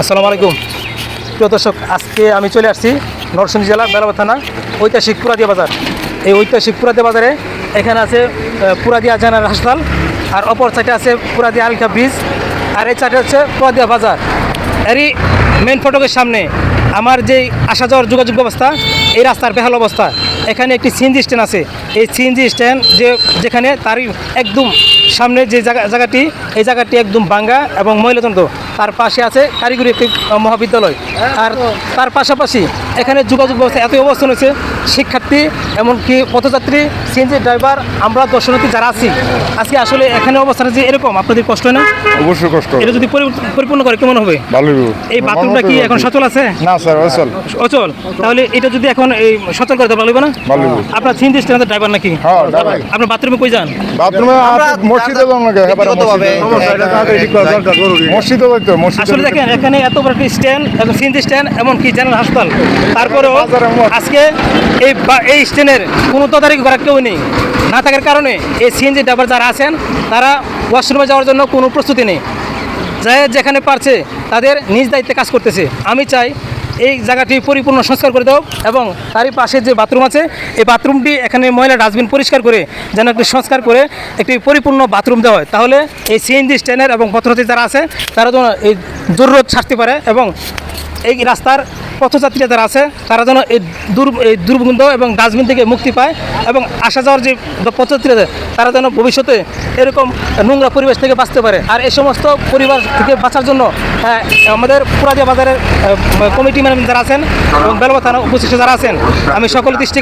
আসসালামু আলাইকুম। প্রিয় দর্শক, আজকে আমি চলে আসছি নরসিংদী জেলা বেলাবা থানা ঐতিহাসিক পুরাদিয়া বাজার। এই ঐতিহাসিক পুরাদিয়া বাজারে এখানে আছে পুরাদিয়া জেনারেল হাসপাতাল আর অপর সাইডে আছে পুরাদিয়া আলখা ব্রিজ আর এই সাইডে হচ্ছে পুরাদিয়া বাজার। এরই মেন ফটকের সামনে আমার যেই আসা যাওয়ার যোগাযোগ ব্যবস্থা, এই রাস্তার বেহাল অবস্থা। এখানে একটি সিএনজি স্ট্যান্ড আছে। এই সিএনজি স্ট্যান্ড যে, যেখানে তারই একদম সামনে যে জায়গা, জায়গাটি, এই জায়গাটি একদম ভাঙ্গা এবং মহিলাতন্ত্র তার পাশে আছে কারিগরি একটি মহাবিদ্যালয়। আর তার পাশাপাশি এখানে যোগাযোগ ব্যবস্থা এতই অবস্থান হয়েছে শিক্ষার্থী এমনকি পথযাত্রী সিএনজি ড্রাইভার আমরা দর্শনার্থী যারা আছি আজকে আসলে এখানে অবস্থান যে এরকম? আপনাদের কষ্ট হয় না? অবশ্যই কষ্ট এটা যদি পরিপূর্ণ করে কেমন হবে? ভালো এই বাথরুমটা কি এখন সচল আছে? না স্যার অচল। অচল? তাহলে এটা যদি এখন এই সচল করে দেওয়া লাগবে না? আপনার সিএনজি স্ট্যান্ডের ড্রাইভার নাকি? হ্যাঁ আপনার বাথরুমে কই যান? বাথরুমে মসজিদে মসজিদে। যাইতো মসজিদে আসলে দেখেন এখানে এত বড় একটি স্ট্যান্ড এবং সিএনজি স্ট্যান্ড এমনকি জেনারেল হাসপাতাল। তারপরেও আজকে এই বা- এই স্ট্যান্ডের কোনো তদারকি করার কেউ নেই। না থাকার কারণে এই সিএনজি ড্রাইভার যারা আছেন তারা ওয়াশরুমে যাওয়ার জন্য কোনো প্রস্তুতি নেই। যাই যেখানে পারছে তাদের নিজ দায়িত্বে কাজ করতেছে। আমি চাই এই জায়গাটি পরিপূর্ণ সংস্কার করে দাও এবং তারই পাশে যে বাথরুম আছে এই বাথরুমটি এখানে ময়লা ডাস্টবিন পরিষ্কার করে যেন একটি সংস্কার করে একটি পরিপূর্ণ বাথরুম দেওয়া হয়। তাহলে এই সিএনজি স্ট্যান্ডের এবং পথযাত্রী যারা আছে তারা যেন এই জরুরত ছাড়তে পারে এবং এই রাস্তার পথযাত্রীরা যারা আছে, তারা যেন এই দুর এই দুর্গন্ধ এবং ডাস্টবিন থেকে মুক্তি পায় এবং আসা যাওয়ার যে পথযাত্রীরা তারা যেন ভবিষ্যতে এরকম নোংরা পরিবেশ থেকে বাঁচতে পারে। আর এই সমস্ত পরিবার থেকে বাঁচার জন্য আমাদের পুরাদিয়া বাজারের কমিটি ম্যানেজমেন্ট যারা আছেন এবং বেলবা থানা উপস্থিত যারা আছেন, আমি সকল দৃষ্টি